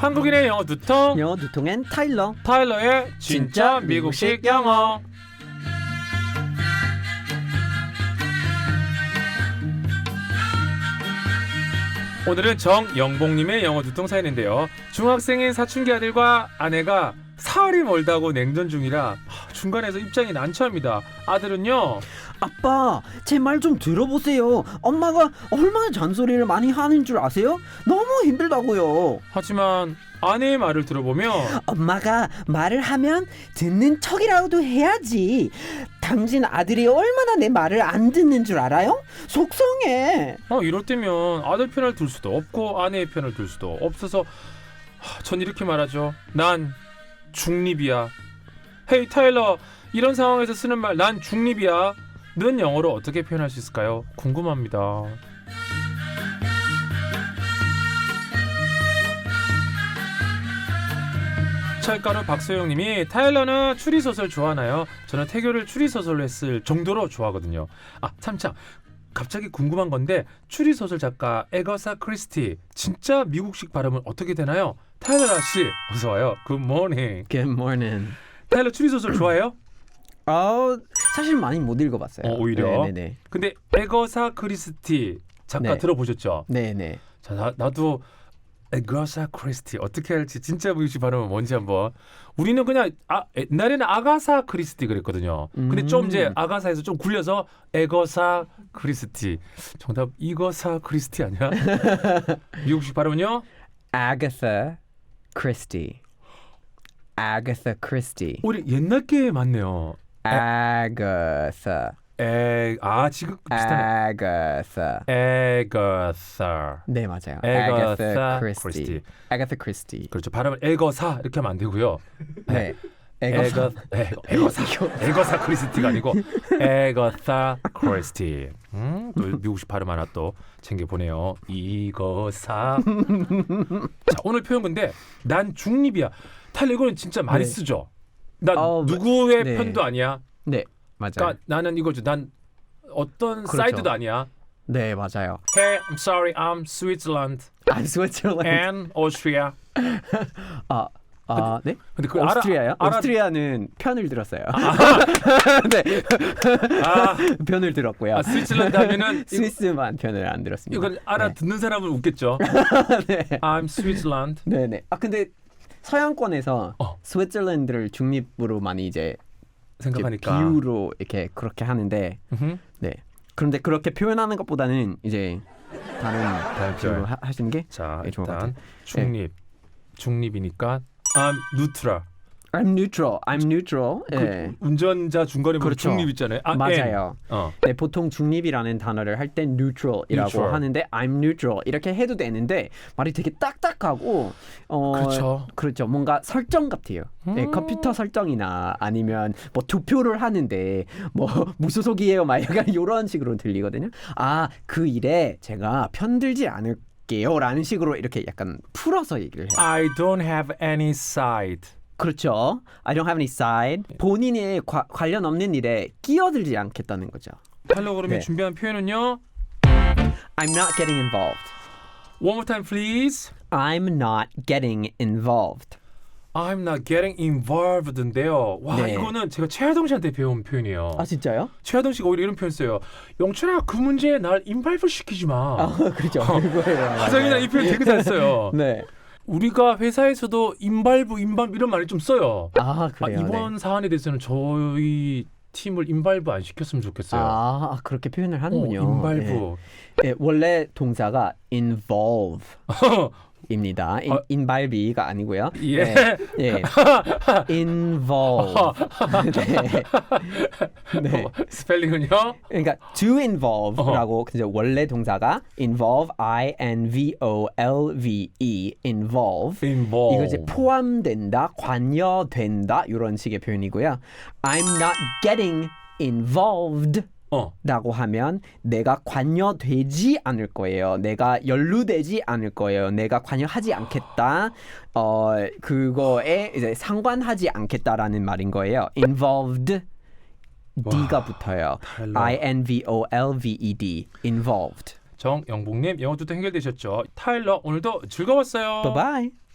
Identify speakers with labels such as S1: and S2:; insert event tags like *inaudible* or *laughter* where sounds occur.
S1: 한국인의 영어 두통.
S2: 영어 두통엔 타일러.
S1: 타일러의 진짜 미국식 영어. 오늘은 정영봉님의 영어 두통 사연인데요. 중학생인 사춘기 아들과 아내가 사흘이 멀다고 냉전 중이라 하, 중간에서 입장이 난처합니다 아들은요
S2: 아빠, 제 말 좀 들어보세요. 엄마가 얼마나 잔소리를 많이 하는 줄 아세요? 너무 힘들다고요.
S1: 하지만 아내의 말을 들어보며
S2: 엄마가 말을 하면 듣는 척이라도 해야지. 당신 아들이 얼마나 내 말을 안 듣는 줄 알아요? 속상해.
S1: 어, 이럴 때면 아들 편을 들 수도 없고 아내의 편을 들 수도 없어서 하, 전 이렇게 말하죠. 난 중립이야. 헤이 타일러, 이런 상황에서 쓰는 말 난 중립이야. 는 영어로 어떻게 표현할 수 있을까요? 궁금합니다. 철가루 박소영님이 타일러는 추리 소설 좋아하나요? 저는 태교를 추리 소설로 했을 정도로 좋아하거든요. 아 참참 갑자기 궁금한 건데 추리 소설 작가 에거사 크리스티 진짜 미국식 발음은 어떻게 되나요? 타일러 씨 어서 와요. 굿모닝.
S2: Good morning.
S1: 타일러 추리 소설 좋아해요?
S2: 어, 사실 많이 못 읽어봤어요.
S1: 어, 오히려?
S2: 네네네.
S1: 근데 에거사 크리스티 작가
S2: 네.
S1: 들어보셨죠?
S2: 네네.
S1: 자 나, 나도 에거사 크리스티 어떻게 할지 진짜 미국식 발음은 뭔지 한번 우리는 그냥 아, 옛날에는 아가사 크리스티 그랬거든요. 근데 좀 이제
S2: 음.
S1: 아가사에서 좀 굴려서 에거사 크리스티 정답 이거사 크리스티 아니야? *laughs* 미국식 발음은요?
S2: Agatha Christie. Agatha Christie.
S1: 우리 옛날 게 맞네요.
S2: Agatha.
S1: 에, 아 지금 비슷하네.
S2: Agatha.
S1: 에거사.
S2: 네 맞아요.
S1: Agatha
S2: Agatha
S1: Christie.
S2: Christie. Agatha Christie.
S1: 그렇죠. 발음을 에거사 이렇게 하면 안 되고요.
S2: 네.
S1: 에거
S2: 에거
S1: 에거 에거사 에거사 크리스티가 아니고 에거사 크리스티. 음, 또 미국식 발음 하나 또 챙겨 보네요. 이거사. 자 오늘 표현 근데 난 중립이야. 탈 이거는 진짜 많이
S2: 네.
S1: 쓰죠. 나
S2: 어,
S1: 누구의
S2: 네.
S1: 편도 아니야.
S2: 네 맞아요.
S1: 그러니까 나는 이거죠. 난 어떤
S2: 그렇죠.
S1: 사이드도 아니야.
S2: 네 맞아요.
S1: Hey, I'm sorry, I'm Switzerland
S2: I'm Switzerland.
S1: and Austria. *laughs*
S2: 아, 아, 네?
S1: 근데 알아-
S2: 오스트리아요?
S1: 알아-
S2: 오스트리아는 편을 들었어요. *laughs* 네,
S1: 아,
S2: 편을 들었고요.
S1: 아 스위스랜드 하면은 *laughs*
S2: 스위스만 편을 안 들었습니다.
S1: 이건 알아듣는 사람은 웃겠죠. *laughs*
S2: 네.
S1: I'm Switzerland.
S2: 네, 네. 아 근데 서양권에서
S1: 어.
S2: 스위스랜드를 중립으로 많이 이제
S1: 생각하니까.
S2: 비유로 이렇게 그렇게 하는데
S1: 음흠.
S2: 네. 그런데 그렇게 표현하는 것보다는 이제 다른
S1: 다른
S2: 식으로
S1: 표현.
S2: 하, 하시는
S1: 게자
S2: 네, 좋은 것
S1: 일단
S2: 같아요.
S1: 중립. 중립이니까 I'm neutral.
S2: I'm neutral. I'm neutral.
S1: 그
S2: 네.
S1: 운전자 중간에 보면
S2: 그렇죠.
S1: 중립 있잖아요. 아,
S2: 맞아요.
S1: 어.
S2: 네, 보통 중립이라는 단어를 할 때 neutral이라고
S1: Neutral.
S2: 하는데 I'm neutral 이렇게 해도 되는데 말이 되게 딱딱하고 어
S1: 그렇죠.
S2: 그렇죠. 뭔가 설정 같아요. 네,
S1: 음.
S2: 컴퓨터 설정이나 아니면 뭐 투표를 하는데 뭐 *laughs* 무소속이에요 막 약간 이런 식으로 들리거든요. 아, 그 일에 제가 편들지 않을 게요라는 식으로 이렇게 약간 풀어서 얘기를 해요.
S1: I don't have any side.
S2: 그렇죠. I don't have any side. 본인의 과- 관련 없는 일에 끼어들지 않겠다는 거죠.
S1: 탈로 그러면
S2: 네.
S1: 준비한 표현은요.
S2: I'm not getting involved.
S1: One more time please.
S2: I'm not getting involved.
S1: I'm not getting involved인데요. 와
S2: 네.
S1: 이거는 제가 최하동 씨한테 배운 표현이에요.
S2: 아 진짜요?
S1: 최하동 씨가 오히려 이런 표현 써요. 영철아 그 문제에 날 인발부 시키지 마.
S2: 아 *laughs* 그렇죠. 그거예요. *laughs*
S1: 화장이나 이 표현 되게 잘 써요. *laughs*
S2: 네.
S1: 우리가 회사에서도 인발부 인발부 이런 말을 좀 써요.
S2: 아
S1: 아,
S2: 그래요.
S1: 이번
S2: 네.
S1: 사안에 대해서는 저희 팀을 인발부 안 시켰으면 좋겠어요.
S2: 아 그렇게 표현을
S1: 어,
S2: 하는군요.
S1: 인발부.
S2: 네. 네, 원래 동사가 involve. 입니다. 인,
S1: 아.
S2: 인발비가 아니고요.
S1: 예.
S2: 네. 예. involve. 네. 네.
S1: 스펠링은요?
S2: 그러니까 to involve라고 이제 원래 동사가 involve, I N V O L V E, involve.
S1: involve.
S2: 이거 이제 포함된다, 관여된다 이런 식의 표현이고요. I'm not getting involved.
S1: 어.
S2: 라고 하면 내가 관여되지 않을 거예요. 내가 연루되지 않을 거예요. 내가 관여하지 않겠다. 어 그거에 이제 상관하지 않겠다라는 말인 거예요. involved D가 붙어요.
S1: 달라.
S2: I N V O L V E D involved.
S1: 정영복님 영어 두터 해결되셨죠? 타일러 오늘도 즐거웠어요.
S2: Bye bye.